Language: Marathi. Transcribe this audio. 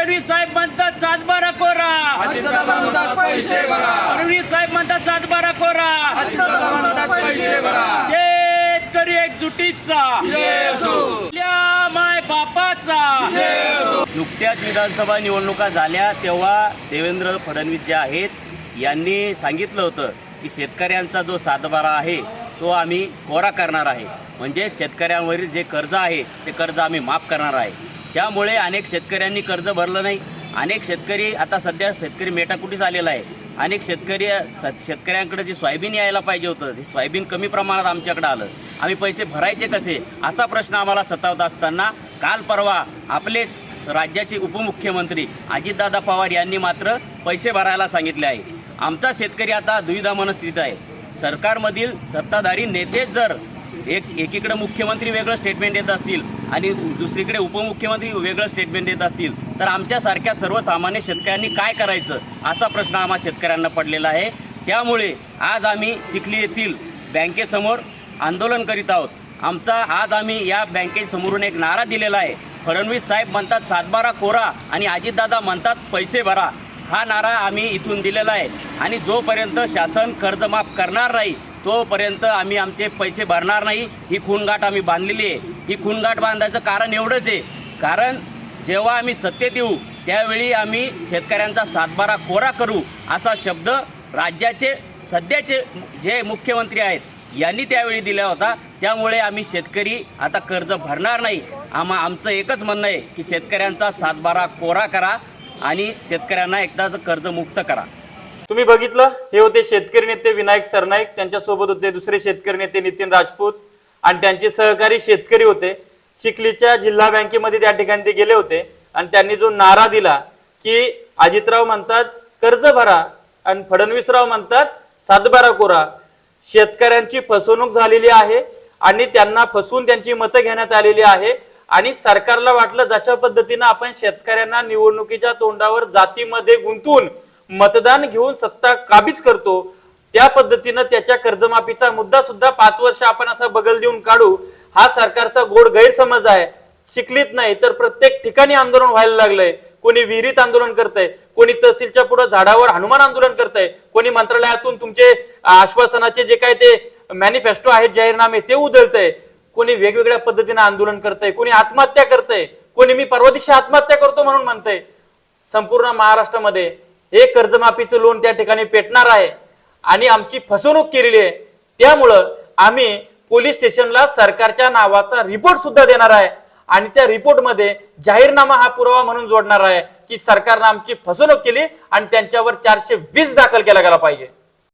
फडणवीस साहेब म्हणतात सातबारा कोरा. फडणवीस साहेब म्हणतात सातबारा कोरा. शेतकरी एकजुटीचा. माय बापाचा. नुकत्याच विधानसभा निवडणुका झाल्या तेव्हा देवेंद्र फडणवीस जे आहेत यांनी सांगितलं होतं की शेतकऱ्यांचा जो सातबारा आहे तो आम्ही कोरा करणार आहे. म्हणजे शेतकऱ्यांवरील जे कर्ज आहे ते कर्ज आम्ही माफ करणार आहे. त्यामुळे अनेक शेतकऱ्यांनी कर्ज भरलं नाही. अनेक शेतकरी आता सध्या शेतकरी मेटाकुटीस आलेला आहे. अनेक शेतकरी स- शेतकऱ्यांकडे जे सोयाबीन यायला पाहिजे होतं ते सोयाबीन कमी प्रमाणात आमच्याकडे आलं. आम्ही पैसे भरायचे कसे? असा प्रश्न आम्हाला सतावत असताना काल परवा आपलेच राज्याचे उपमुख्यमंत्री अजितदादा पवार यांनी मात्र पैसे भरायला सांगितले आहे. आमचा शेतकरी आता दुविधा मनस्थित आहे. सरकारमधील सत्ताधारी नेतेच जर एक एकीकडे मुख्यमंत्री वेगळं स्टेटमेंट देत असतील आणि दुसरीकडे उपमुख्यमंत्री वेगळं स्टेटमेंट देत असतील. तर आमच्यासारख्या सर्वसामान्य शेतकऱ्यांनी काय करायचं असा प्रश्न आम्हा शेतकऱ्यांना पडलेला आहे. त्यामुळे आज आम्ही चिखली येथील बँकेसमोर आंदोलन करीत आहोत. आमचा आज आम्ही या बँकेसमोरून एक नारा दिलेला आहे. फडणवीस साहेब म्हणतात सातबारा कोरा आणि अजितदादा म्हणतात पैसे भरा. हा नारा आम्ही इथून दिलेला आहे. आणि जोपर्यंत शासन कर्जमाफ करणार नाही तोपर्यंत आम्ही आमचे पैसे भरणार नाही. ही खूणगाठ आम्ही बांधलेली आहे. ही खूणगाठ बांधायचं कारण एवढंच आहे. कारण जेव्हा आम्ही सत्तेत येऊ त्यावेळी आम्ही शेतकऱ्यांचा सातबारा कोरा करू असा शब्द राज्याचे सध्याचे जे मुख्यमंत्री आहेत यांनी त्यावेळी दिला होता. त्यामुळे आम्ही शेतकरी आता कर्ज भरणार नाही. आम्हा आमचं एकच म्हणणं आहे की शेतकऱ्यांचा सातबारा कोरा करा आणि शेतकऱ्यांना एकदाच कर्जमुक्त करा. तुम्ही बघितलं? हे होते शेतकरी नेते विनायक सरनाईक त्यांच्यासोबत होते दुसरे शेतकरी नेते नितीन राजपूत आणि त्यांचे सहकारी शेतकरी होते. चिखलीच्या जिल्हा बँकेमध्ये त्या ठिकाणी ते गेले होते आणि त्यांनी जो नारा दिला की अजितराव म्हणतात कर्ज भरा आणि फडणवीसराव म्हणतात सातबारा कोरा. शेतकऱ्यांची फसवणूक झालेली आहे आणि त्यांना फसवून त्यांची मतं घेण्यात आलेली आहे आणि सरकारला वाटलं जशा पद्धतीनं आपण शेतकऱ्यांना निवडणुकीच्या तोंडावर जातीमध्ये गुंतवून मतदान घेऊन सत्ता काबीज करतो. त्या पद्धतीनं त्याच्या कर्जमाफीचा मुद्दा सुद्धा पाच वर्ष आपण असा बगल देऊन काढू. हा सरकारचा गोड गैरसमज आहे. शिकलीत नाही तर प्रत्येक ठिकाणी आंदोलन व्हायला लागलंय. कोणी विहिरीत आंदोलन करतंय कोणी तहसीलच्या पुढे झाडावर हनुमान आंदोलन करतंय कोणी मंत्रालयातून तुमचे आश्वासनाचे जे काय ते मॅनिफेस्टो आहेत जाहीरनामे ते उधळतंय. कोणी वेगवेगळ्या पद्धतीने आंदोलन करतंय कोणी आत्महत्या करतंय कोणी मी परवा दिवशी आत्महत्या करतो म्हणून म्हणतंय. संपूर्ण महाराष्ट्रामध्ये हे कर्जमाफीचं लोन त्या ठिकाणी पेटणार आहे. आणि आमची फसवणूक केलेली आहे. त्यामुळं आम्ही पोलीस स्टेशनला सरकारच्या नावाचा रिपोर्ट सुद्धा देणार आहे. आणि त्या रिपोर्टमध्ये जाहीरनामा हा पुरावा म्हणून जोडणार आहे की सरकारनं आमची फसवणूक केली आणि त्यांच्यावर चारशे वीस दाखल केला गेला पाहिजे.